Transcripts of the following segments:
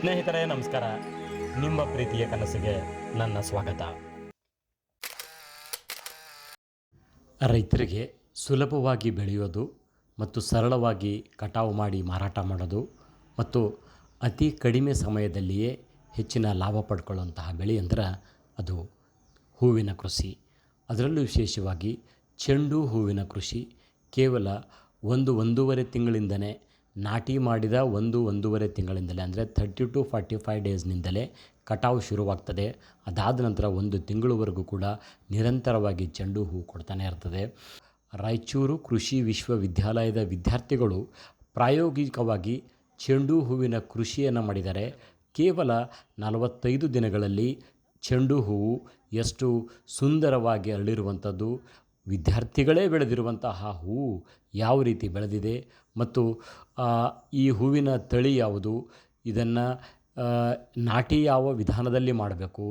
ಸ್ನೇಹಿತರೆ, ನಮಸ್ಕಾರ. ನಿಮ್ಮ ಪ್ರೀತಿಯ ಕನಸಿಗೆ ನನ್ನ ಸ್ವಾಗತ. ರೈತರಿಗೆ ಸುಲಭವಾಗಿ ಬೆಳೆಯೋದು ಮತ್ತು ಸರಳವಾಗಿ ಕಟಾವು ಮಾಡಿ ಮಾರಾಟ ಮಾಡೋದು ಮತ್ತು ಅತಿ ಕಡಿಮೆ ಸಮಯದಲ್ಲಿಯೇ ಹೆಚ್ಚಿನ ಲಾಭ ಪಡ್ಕೊಳ್ಳುವಂತಹ ಬೆಳೆ ಅಂದ್ರೆ ಅದು ಹೂವಿನ ಕೃಷಿ. ಅದರಲ್ಲೂ ವಿಶೇಷವಾಗಿ ಚೆಂಡು ಹೂವಿನ ಕೃಷಿ ಕೇವಲ ಒಂದು ಒಂದೂವರೆ ತಿಂಗಳಿಂದಲೇ ನಾಟಿ ಮಾಡಿದ ಒಂದು ಒಂದೂವರೆ ತಿಂಗಳಿಂದಲೇ, ಅಂದರೆ ಥರ್ಟಿ ಟು ಫಾರ್ಟಿ ಫೈವ್ ಡೇಸ್ನಿಂದಲೇ ಕಟಾವು ಶುರುವಾಗ್ತದೆ. ಅದಾದ ನಂತರ ಒಂದು ತಿಂಗಳವರೆಗೂ ಕೂಡ ನಿರಂತರವಾಗಿ ಚೆಂಡು ಹೂ ಕೊಡ್ತಾನೆ ಇರ್ತದೆ. ರಾಯಚೂರು ಕೃಷಿ ವಿಶ್ವವಿದ್ಯಾಲಯದ ವಿದ್ಯಾರ್ಥಿಗಳು ಪ್ರಾಯೋಗಿಕವಾಗಿ ಚೆಂಡು ಹೂವಿನ ಕೃಷಿಯನ್ನು ಮಾಡಿದರೆ ಕೇವಲ ನಲವತ್ತೈದು ದಿನಗಳಲ್ಲಿ ಚೆಂಡು ಹೂವು ಎಷ್ಟು ಸುಂದರವಾಗಿ ಅರಳಿರುವಂಥದ್ದು ವಿದ್ಯಾರ್ಥಿಗಳೇ ಬೆಳೆದಿರುವಂತಹ ಹೂವು ಯಾವ ರೀತಿ ಬೆಳೆದಿದೆ ಮತ್ತು ಈ ಹೂವಿನ ತಳಿ ಯಾವುದು? ಇದನ್ನು ನಾಟಿ ಯಾವ ವಿಧಾನದಲ್ಲಿ ಮಾಡಬೇಕು?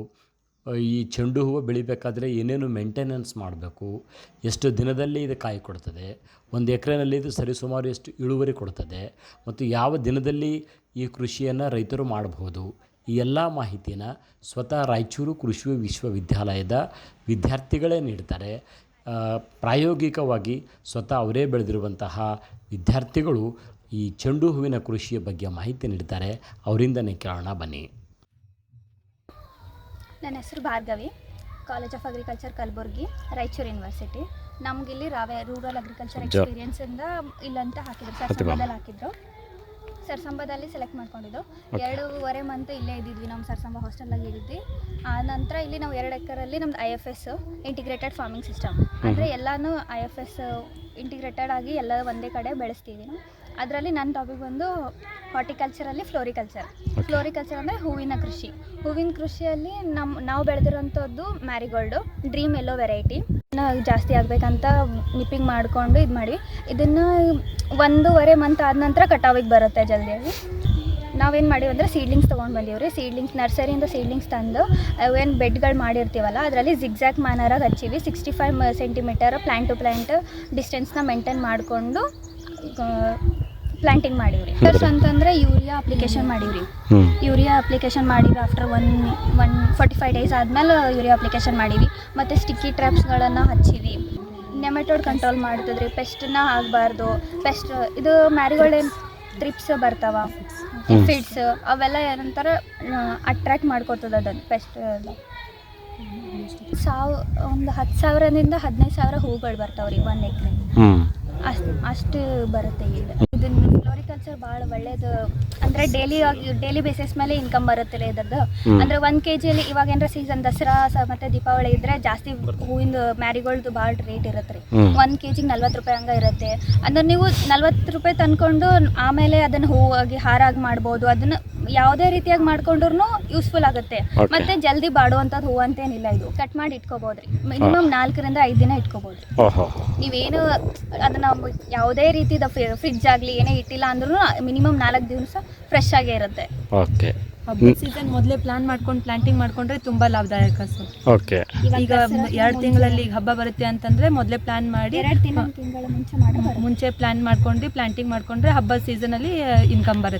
ಈ ಚೆಂಡು ಹೂವು ಬೆಳಿಬೇಕಾದ್ರೆ ಏನೇನು ಮೇಂಟೆನೆನ್ಸ್ ಮಾಡಬೇಕು? ಎಷ್ಟು ದಿನದಲ್ಲಿ ಇದು ಕಾಯಿ ಕೊಡ್ತದೆ? ಒಂದು ಎಕರೆನಲ್ಲಿ ಇದು ಸರಿಸುಮಾರು ಎಷ್ಟು ಇಳುವರಿ ಕೊಡ್ತದೆ? ಮತ್ತು ಯಾವ ದಿನದಲ್ಲಿ ಈ ಕೃಷಿಯನ್ನು ರೈತರು ಮಾಡಬಹುದು? ಈ ಎಲ್ಲ ಮಾಹಿತಿನ ಸ್ವತಃ ರಾಯಚೂರು ಕೃಷಿ ವಿಶ್ವವಿದ್ಯಾಲಯದ ವಿದ್ಯಾರ್ಥಿಗಳೇ ನೀಡ್ತಾರೆ. ಪ್ರಾಯೋಗಿಕವಾಗಿ ಸ್ವತಃ ಅವರೇ ಬೆಳೆದಿರುವಂತಹ ವಿದ್ಯಾರ್ಥಿಗಳು ಈ ಚೆಂಡು ಹೂವಿನ ಕೃಷಿಯ ಬಗ್ಗೆ ಮಾಹಿತಿ ನೀಡ್ತಾರೆ ಅವರಿಂದನೇ ಕೇಳೋಣ ಬನ್ನಿ. ನನ್ನ ಹೆಸರು Bhargavi. College of agriculture Kalaburagi Raichur university ನಮಗಿಲ್ಲಿ ರಾವೆ ರೂರಲ್ ಅಗ್ರಿಕಲ್ಚರ್ ಎಕ್ಸ್ಪೀರಿಯನ್ಸಿಂದ ಇಲ್ಲಂತ ಹಾಕಿದ್ರು. ಹಾಕಿದ್ರು. ಸರ್ಸಂಬದಲ್ಲಿ ಸೆಲೆಕ್ಟ್ ಮಾಡ್ಕೊಂಡಿದ್ದು. ಎರಡೂವರೆ ಮಂತ್ ಇಲ್ಲೇ ಇದ್ದಿದ್ವಿ ನಮ್ಮ ಸರ್ಸಂಬ ಹಾಸ್ಟೆಲ್ನಾಗ ಇದ್ದಿದ್ವಿ. ಆ ನಂತರ ಇಲ್ಲಿ ನಾವು ಎರಡು ಎಕರಲ್ಲಿ ನಮ್ದು I F S integrated farming system ಅಂದರೆ ಎಲ್ಲನೂ ಐ ಎಫ್ ಎಸ್ ಇಂಟಿಗ್ರೇಟೆಡ್ ಆಗಿ ಎಲ್ಲ ಒಂದೇ ಕಡೆ ಬೆಳೆಸ್ತೀವಿ ನಾವು. ಅದರಲ್ಲಿ ನನ್ನ ಟಾಪಿಕ್ ಬಂದು ಹಾರ್ಟಿಕಲ್ಚರಲ್ಲಿ ಫ್ಲೋರಿಕಲ್ಚರ್ ಫ್ಲೋರಿಕಲ್ಚರ್ ಅಂದರೆ ಹೂವಿನ ಕೃಷಿ. ಹೂವಿನ ಕೃಷಿಯಲ್ಲಿ ನಮ್ಮ ನಾವು ಬೆಳೆದಿರೋಂಥದ್ದು ಮ್ಯಾರಿಗೋಲ್ಡು ಡ್ರೀಮ್ ಎಲ್ಲೋ ವೆರೈಟಿ ಜಾಸ್ತಿ ಆಗಬೇಕಂತ ನಿಪ್ಪಿಂಗ್ ಮಾಡಿಕೊಂಡು ಇದು ಮಾಡಿ ಇದನ್ನು ಒಂದೂವರೆ ಮಂತ್ ಆದ ನಂತರ ಕಟಾವಿಗೆ ಬರುತ್ತೆ ಜಲ್ದಿಯಾಗಿ ನಾವೇನು ಮಾಡೀವಿ ಅಂದರೆ ಸೀಡ್ಲಿಂಗ್ಸ್ ತೊಗೊಂಡು ಬಂದೀವಿ ರೀ ಸೀಡ್ಲಿಂಗ್ಸ್ ನರ್ಸರಿಯಿಂದ ಸೀಡ್ಲಿಂಗ್ಸ್ ತಂದು ಅವೇನು ಬೆಡ್ಗಳು ಮಾಡಿರ್ತೀವಲ್ಲ ಅದರಲ್ಲಿ ಜಿಗ್ಜಾಕ್ ಮ್ಯಾನರಾಗಿ ಹಚ್ಚೀವಿ. Sixty five centimetre plant to plant ಡಿಸ್ಟೆನ್ಸ್ನ maintain ಮಾಡಿಕೊಂಡು ಪ್ಲ್ಯಾಂಟಿಂಗ್ ಮಾಡೀವಿ ರೀ ಅಂತಂದ್ರೆ ಯೂರಿಯಾ ಅಪ್ಲಿಕೇಶನ್ ಮಾಡೀವ್ರಿ. ಯೂರಿಯಾ ಅಪ್ಲಿಕೇಶನ್ ಮಾಡಿವಿ after one one forty five days ಆದ್ಮೇಲೆ ಯೂರಿಯಾ ಅಪ್ಲಿಕೇಶನ್ ಮಾಡೀವಿ. ಮತ್ತು ಸ್ಟಿಕ್ಕಿ ಟ್ರ್ಯಾಪ್ಸ್ಗಳನ್ನು ಹಚ್ಚಿವಿ. ನೆಮೆಟೋಡ್ ಕಂಟ್ರೋಲ್ ಮಾಡ್ತದ್ರಿ. ಪೆಸ್ಟನ್ನ ಆಗಬಾರ್ದು. ಪೆಸ್ಟ್ ಇದು ಮ್ಯಾರಿಗೋಲ್ಡ್ ಟ್ರಿಪ್ಸ್ ಬರ್ತಾವ. ಫಿಡ್ಸ್ ಅವೆಲ್ಲ ಏನಂತಾರ ಅಟ್ರ್ಯಾಕ್ಟ್ ಮಾಡ್ಕೊತದ ಅದನ್ನು ಪೆಸ್ಟ್ ಸಾವ್ ಒಂದು ಹತ್ತು ಸಾವಿರದಿಂದ ಹದಿನೈದು ಸಾವಿರ ಹೂಗಳು ಬರ್ತಾವ್ರಿ ಒಂದು ಎಕರೆ. ಅಷ್ಟು ಅಷ್ಟು ಬರುತ್ತೆ ಈಗ. ಇದನ್ನ ಫ್ಲೋರಿಕಲ್ಚರ್ ಭಾಳ ಒಳ್ಳೇದು ಅಂದರೆ ಡೈಲಿ ಡೈಲಿ ಬೇಸಿಸ್ ಮೇಲೆ ಇನ್ಕಮ್ ಬರುತ್ತಿಲ್ಲ ಇದ್ರದ್ದು. ಅಂದ್ರೆ ಒಂದು ಕೆ ಜಿಯಲ್ಲಿ ಇವಾಗ ಏನಾರ ಸೀಸನ್ ದಸರಾ ಮತ್ತೆ ದೀಪಾವಳಿ ಇದ್ರೆ ಜಾಸ್ತಿ ಹೂವಿಂದ ಮ್ಯಾರಿಗೋಲ್ಡ್ ಭಾಳ ರೇಟ್ ಇರುತ್ತೆ ರೀ ಒಂದು ಕೆ ಜಿಗೆ ನಲ್ವತ್ತು ರೂಪಾಯಿ ಹಂಗೆ ಇರುತ್ತೆ. ಅಂದ್ರೆ ನೀವು ನಲ್ವತ್ತು ರೂಪಾಯಿ ತಂದ್ಕೊಂಡು ಆಮೇಲೆ ಅದನ್ನ ಹೂವಾಗಿ ಹಾರಾಗಿ ಮಾಡ್ಬೋದು ಅದನ್ನ ಯಾವುದೇ ರೀತಿಯಾಗಿ ಮಾಡ್ಕೊಂಡ್ರು ಯೂಸ್ಫುಲ್ ಆಗುತ್ತೆ. ಮತ್ತೆ ಜಲ್ದಿ ಬಾಡುವಂಥದ್ದು ಹೂವು ಅಂತೇನಿಲ್ಲ ಇದು. ಕಟ್ ಮಾಡಿ ಇಟ್ಕೋಬಹುದ್ರಿ ಮಿನಿಮಮ್ ನಾಲ್ಕರಿಂದ ಐದು ದಿನ ಇಟ್ಕೋಬಹುದು ಓಹೋ ನೀವೇನು ಅದನ್ನ ಯಾವುದೇ ರೀತಿದ ಫ್ರಿಡ್ಜ್ ಆಗಲಿ ಏನೇ ಇಟ್ಟಿಲ್ಲ ಅಂದ್ರೂ ಮಿನಿಮಮ್ ನಾಲ್ಕು ದಿವಸ ಫ್ರೆಶ್ ಆಗೇ ಇರುತ್ತೆ. ಓಕೆ ಹಬ್ಬದ ಸೀಸನ್ ಮೊದಲೇ ಪ್ಲಾನ್ ಮಾಡ್ಕೊಂಡು ಪ್ಲಾಂಟಿಂಗ್ ಮಾಡ್ಕೊಂಡ್ರೆ ತುಂಬಾ ಲಾಭದಾಯಕ ಸರ್. ಓಕೆ ಈಗ ಎರಡು ತಿಂಗಳಲ್ಲಿ ಈಗ ಹಬ್ಬ ಬರುತ್ತೆ ಅಂತಂದ್ರೆ ಮೊದಲೇ ಪ್ಲಾನ್ ಮಾಡಿ ಎರಡು ತಿಂಗಳ ತಿಂಗಳ ಮುಂಚೆ ಮಾಡಿ ಮುಂಚೆ ಪ್ಲಾನ್ ಮಾಡ್ಕೊಂಡು ಪ್ಲಾಂಟಿಂಗ್ ಮಾಡ್ಕೊಂಡ್ರೆ ಹಬ್ಬದ ಸೀಸನ್ ಅಲ್ಲಿ ಇನ್ಕಮ್ ಬರುತ್ತೆ.